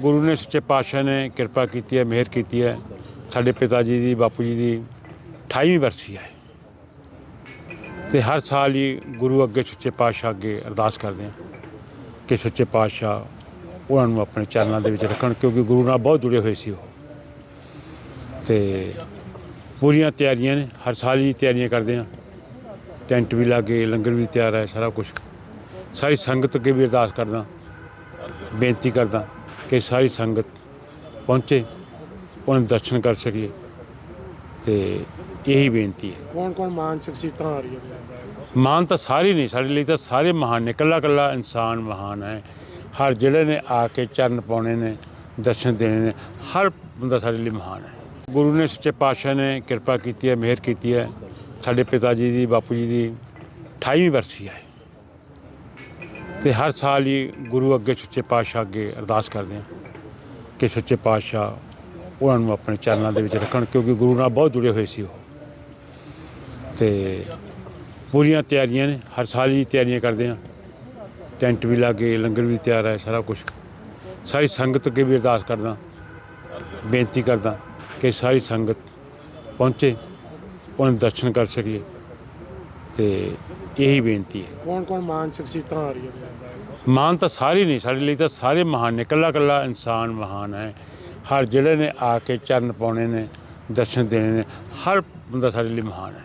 ਗੁਰੂ ਨੇ ਸੱਚੇ ਪਾਤਸ਼ਾਹ ਨੇ ਕਿਰਪਾ ਕੀਤੀ ਹੈ, ਮਿਹਰ ਕੀਤੀ ਹੈ। ਸਾਡੇ ਪਿਤਾ ਜੀ ਦੀ, ਬਾਪੂ ਜੀ ਦੀ 28ਵੀਂ ਵਰਸੀ ਹੈ। ਤੇ ਹਰ ਸਾਲ ਹੀ ਗੁਰੂ ਅੱਗੇ ਸੱਚੇ ਪਾਤਸ਼ਾਹ ਅੱਗੇ ਅਰਦਾਸ ਕਰਦੇ ਹਾਂ ਕਿ ਸੱਚੇ ਪਾਤਸ਼ਾਹ ਉਹਨਾਂ ਨੂੰ ਆਪਣੇ ਚਰਨਾਂ ਦੇ ਵਿੱਚ ਰੱਖਣ, ਕਿਉਂਕਿ ਗੁਰੂ ਨਾਲ ਬਹੁਤ ਜੁੜੇ ਹੋਏ ਸੀ ਉਹ। ਤੇ ਪੂਰੀਆਂ ਤਿਆਰੀਆਂ ਨੇ, ਹਰ ਸਾਲ ਹੀ ਤਿਆਰੀਆਂ ਕਰਦੇ ਹਾਂ। ਟੈਂਟ ਵੀ ਲਾਗੇ, ਲੰਗਰ ਵੀ ਤਿਆਰ ਹੈ, ਸਾਰਾ ਕੁਝ ਸਾਰੀ ਸੰਗਤ ਅੱਗੇ ਵੀ ਅਰਦਾਸ ਕਰਦਾ, ਬੇਨਤੀ ਕਰਦਾ। ਕਿ ਸਾਰੀ ਸੰਗਤ ਪਹੁੰਚੇ ਉਹਨਾਂ ਦੇ ਦਰਸ਼ਨ ਕਰ ਸਕੀਏ ਤੇ ਇਹੀ ਬੇਨਤੀ ਹੈ। ਕੌਣ ਕੌਣ ਮਾਨ ਸ਼ਖਸੀਅਤਾਂ ਆ ਰਹੀਆਂ ਨੇ? ਮਾਨ ਤਾਂ ਸਾਰੇ ਨਹੀਂ ਸਾਡੇ ਲਈ ਤਾਂ ਸਾਰੇ ਮਹਾਨ ਨੇ ਕੱਲਾ ਕੱਲਾ ਇਨਸਾਨ ਮਹਾਨ ਹੈ। ਹਰ ਜਿਹੜੇ ਨੇ ਆ ਕੇ ਚਰਨ ਪਾਉਣੇ ਨੇ ਦਰਸ਼ਨ ਦੇਣੇ ਨੇ ਹਰ ਬੰਦਾ ਸਾਡੇ ਲਈ ਮਹਾਨ ਹੈ। ਗੁਰੂ ਨੇ ਸੱਚੇ ਪਾਤਸ਼ਾਹ ਨੇ ਕਿਰਪਾ ਕੀਤੀ ਹੈ ਮਿਹਰ ਕੀਤੀ ਹੈ। ਸਾਡੇ ਪਿਤਾ ਜੀ ਦੀ ਬਾਪੂ ਜੀ ਦੀ 28ਵੀਂ ਵਰਸੀ ਹੈ। ਤੇ ਹਰ ਸਾਲ ਹੀ ਗੁਰੂ ਅੱਗੇ ਸੁੱਚੇ ਪਾਤਸ਼ਾਹ ਅੱਗੇ ਅਰਦਾਸ ਕਰਦੇ ਹਾਂ ਕਿ ਸੱਚੇ ਪਾਤਸ਼ਾਹ ਉਹਨਾਂ ਨੂੰ ਆਪਣੇ ਚਰਨਾਂ ਦੇ ਵਿੱਚ ਰੱਖਣ, ਕਿਉਂਕਿ ਗੁਰੂ ਨਾਲ ਬਹੁਤ ਜੁੜੇ ਹੋਏ ਸੀ ਉਹ। ਤੇ ਪੂਰੀਆਂ ਤਿਆਰੀਆਂ ਨੇ, ਹਰ ਸਾਲ ਹੀ ਤਿਆਰੀਆਂ ਕਰਦੇ ਹਾਂ। ਟੈਂਟ ਵੀ ਲਾਗੇ, ਲੰਗਰ ਵੀ ਤਿਆਰ ਹੈ, ਸਾਰਾ ਕੁਝ ਸਾਰੀ ਸੰਗਤ ਅੱਗੇ ਵੀ ਅਰਦਾਸ ਕਰਦਾ, ਬੇਨਤੀ ਕਰਦਾ ਕਿ ਸਾਰੀ ਸੰਗਤ ਪਹੁੰਚੇ, ਉਹਨਾਂ ਦੇ ਦਰਸ਼ਨ ਕਰ ਸਕੀਏ। ਤੇ ਇਹੀ ਬੇਨਤੀ ਹੈ। ਕੌਣ ਕੌਣ ਮਾਨ ਸ਼ਖਸੀਅਤਾਂ ਆ ਰਹੀਆਂ ਮਾਨ ਤਾਂ ਸਾਰੇ ਨਹੀਂ ਸਾਡੇ ਲਈ ਤਾਂ ਸਾਰੇ ਮਹਾਨ ਨੇ ਕੱਲਾ ਕੱਲਾ ਇਨਸਾਨ ਮਹਾਨ ਹੈ। ਹਰ ਜਿਹੜੇ ਨੇ ਆ ਕੇ ਚਰਨ ਪਾਉਣੇ ਨੇ ਦਰਸ਼ਨ ਦੇਣੇ ਨੇ ਹਰ ਬੰਦਾ ਸਾਡੇ ਲਈ ਮਹਾਨ ਹੈ।